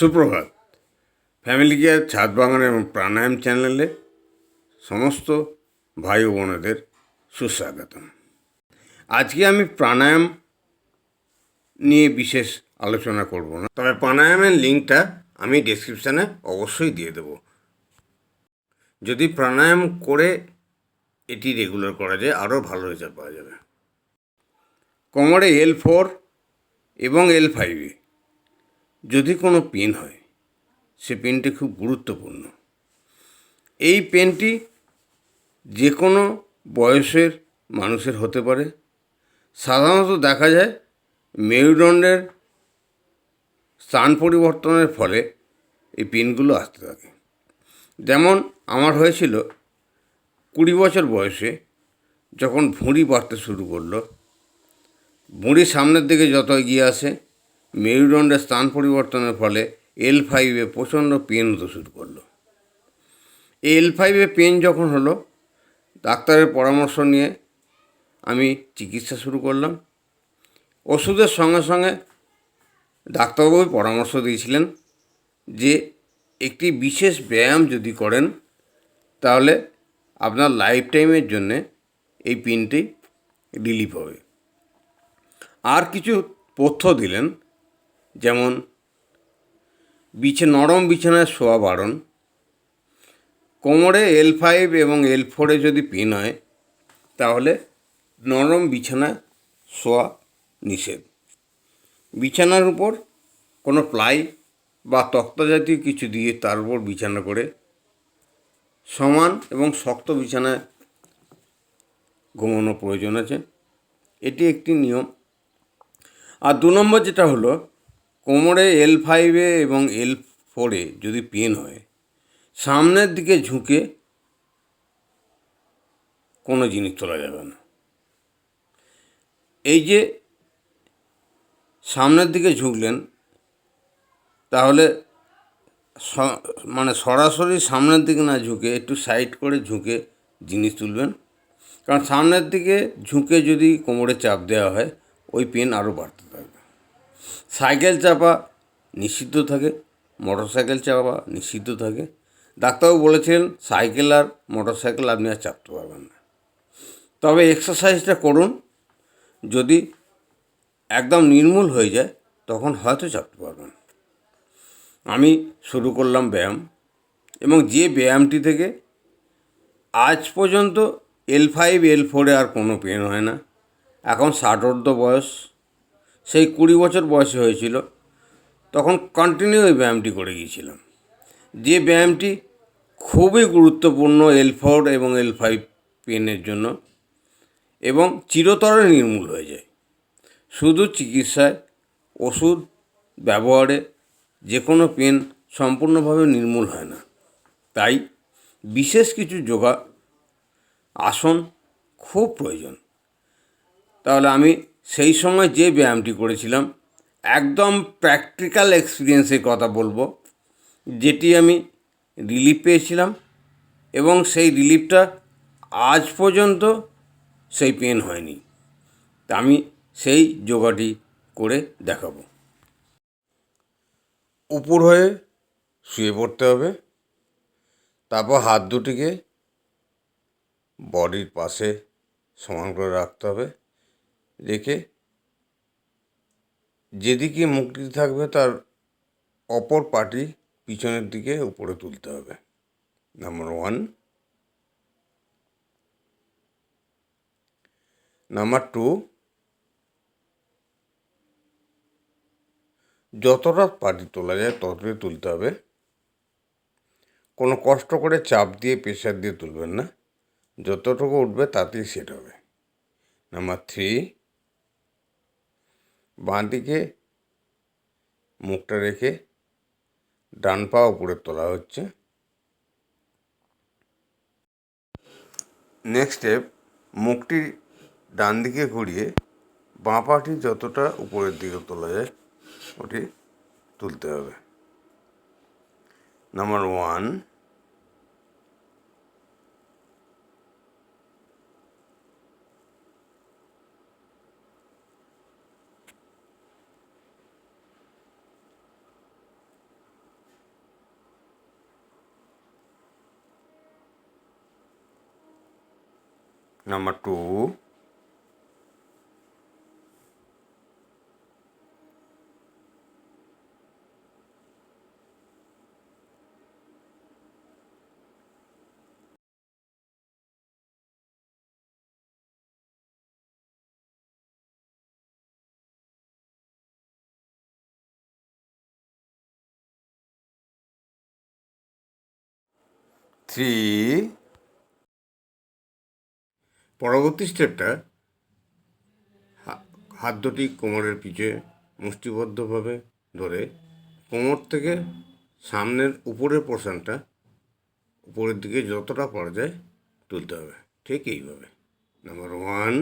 সুপ্রভাত। Family care ছাদ বাগান এবং প্রাণায়াম চ্যানেলে সমস্ত ভাই বোনেদের সুস্বাগতম। আজকে আমি প্রাণায়াম নিয়ে বিশেষ আলোচনা করব না, তবে প্রাণায়ামের লিঙ্কটা আমি ডেসক্রিপশানে অবশ্যই দিয়ে দেব। যদি প্রাণায়াম করে এটি রেগুলার করা যায়, আরও ভালো রেজাল্ট পাওয়া যাবে। কোমরে এল ফোর এবং এল ফাইভে যদি কোনো পেন হয়, সে পেনটি খুব গুরুত্বপূর্ণ। এই পেনটি যে কোনো বয়সের মানুষের হতে পারে। সাধারণত দেখা যায় মেরুদণ্ডের স্থান পরিবর্তনের ফলে এই পেনগুলো আসতে থাকে। যেমন আমার হয়েছিল কুড়ি বছর বয়সে যখন ভুঁড়ি বাড়তে শুরু করল। ভুঁড়ি সামনের দিকে যত এগিয়ে আসে মেরুদণ্ডের স্থান পরিবর্তনের ফলে এল ফাইভে প্রচণ্ড পেন হতে শুরু করল। এল ফাইভে পেন যখন হলো, ডাক্তারের পরামর্শ নিয়ে আমি চিকিৎসা শুরু করলাম। ওষুধের সঙ্গে সঙ্গে ডাক্তারবাবু পরামর্শ দিয়েছিলেন যে, একটি বিশেষ ব্যায়াম যদি করেন, তাহলে আপনার লাইফ টাইমের জন্যে এই পিনটি রিলিফ হবে। আর কিছু তথ্য দিলেন যেমন, বিছে নরম বিছানায় শোয়া বারণ কোমরে এল ফাইভ এবং এল ফোরে যদি পেন হয়, তাহলে নরম বিছানায় শোয়া নিষেধ। বিছানার উপর কোনো প্লাই বা তক্তা জাতীয় কিছু দিয়ে তার উপর বিছানা করে সমান এবং শক্ত বিছানায় ঘুমানো প্রয়োজন আছে। এটি একটি নিয়ম। আর দু নম্বর যেটা হলো কোমরে এল ফাইভে এবং এল ফোরে যদি পেন হয়, সামনের দিকে ঝুঁকে কোনো জিনিস তোলা যাবে না। এই যে সামনের দিকে ঝুঁকলেন, তাহলে মানে সরাসরি সামনের দিকে না ঝুঁকে, একটু সাইড করে ঝুঁকে জিনিস তুলবেন। কারণ সামনের দিকে ঝুঁকে যদি কোমরে চাপ দেওয়া হয়, ওই পেন আরও বাড়তে থাকবে। সাইকেল চাপা নিষিদ্ধ থাকে মোটর সাইকেল চাপা নিষিদ্ধ থাকে। ডাক্তারবাবু বলেছিলেন, সাইকেল আর মোটর সাইকেল আপনি আর চাপতে পারবেন না। তবে এক্সারসাইজটা করুন, যদি একদম নির্মূল হয়ে যায়, তখন হয়তো চাপতে পারবেন। আমি শুরু করলাম ব্যায়াম, এবং যে ব্যায়ামটি থেকে আজ পর্যন্ত এল ফাইভ, এল ফোরে আর কোনো পেন হয় না। এখন ষাটোর্ধ বয়স সেই কুড়ি বছর বয়সে হয়েছিল, তখন কন্টিনিউ এই ব্যায়ামটি করে গিয়েছিলাম। যে ব্যায়ামটি খুবই গুরুত্বপূর্ণ এল ফোর এবং এল ফাইভ পেনের জন্য এবং চিরতরে নির্মূল হয়ে যায়। শুধু চিকিৎসায়, ওষুধ ব্যবহারে যে কোনো পেন সম্পূর্ণভাবে নির্মূল হয় না। তাই বিশেষ কিছু যোগা আসন খুব প্রয়োজন। তাহলে আমি সেই সময় যে ব্যায়ামটি করেছিলাম, একদম প্র্যাকটিক্যাল এক্সপিরিয়েন্সের কথা বলব, যেটি আমি রিলিফ পেয়েছিলাম এবং সেই রিলিফটা আজ পর্যন্ত সেই পেন হয়নি। তা আমি সেই যোগাটি করে দেখাবো। উপর হয়ে শুয়ে পড়তে হবে, তারপর হাত দুটিকে বডির পাশে সমান করে রাখতে হবে। রেখে যেদিকে মুক্তি থাকবে তার অপর পাটি পিছনের দিকে উপরে তুলতে হবে। নাম্বার ওয়ান নাম্বার টু যতটা পাটি তোলা যায় ততটাই তুলতে হবে। কোনো কষ্ট করে চাপ দিয়ে প্রেশার দিয়ে তুলবেন না। যতটুকু উঠবে তাতেই সেট হবে। নাম্বার থ্রি বাঁ দিকে মুখটা রেখে ডান পা উপরে তোলা হচ্ছে। নেক্সট স্টেপ মুখটি ডান দিকে ঘুরিয়ে বাঁ পাটি যতটা উপরের দিকে তোলা যায়, ওটি তুলতে হবে। Number one number two three পরবর্তী স্টেপটা হাত দুটি কোমরের পিছে মুষ্টিবদ্ধভাবে ধরে কোমর থেকে সামনের উপরের পোর্শনটা উপরের দিকে যতটা পারা যায় তুলতে হবে। ঠিক এইভাবে। নাম্বার ওয়ান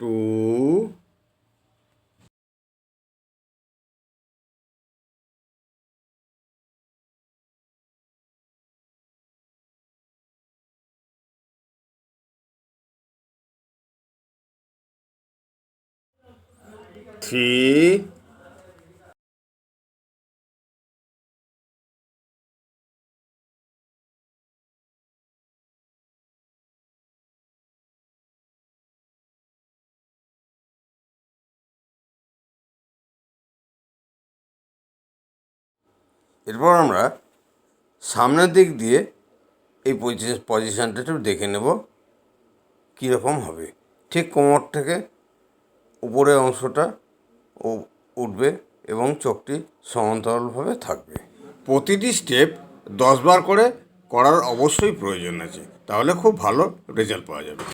টু থ্রি এরপর আমরা সামনের দিক দিয়ে এই পজিশনটা একটু দেখে নেব কীরকম হবে। ঠিক কোমর থেকে উপরের অংশটা উ- উঠবে এবং চোখটি সমান্তরালভাবে থাকবে। প্রতিটি স্টেপ দশবার করে করার অবশ্যই প্রয়োজন আছে। তাহলে খুব ভালো রেজাল্ট পাওয়া যাবে।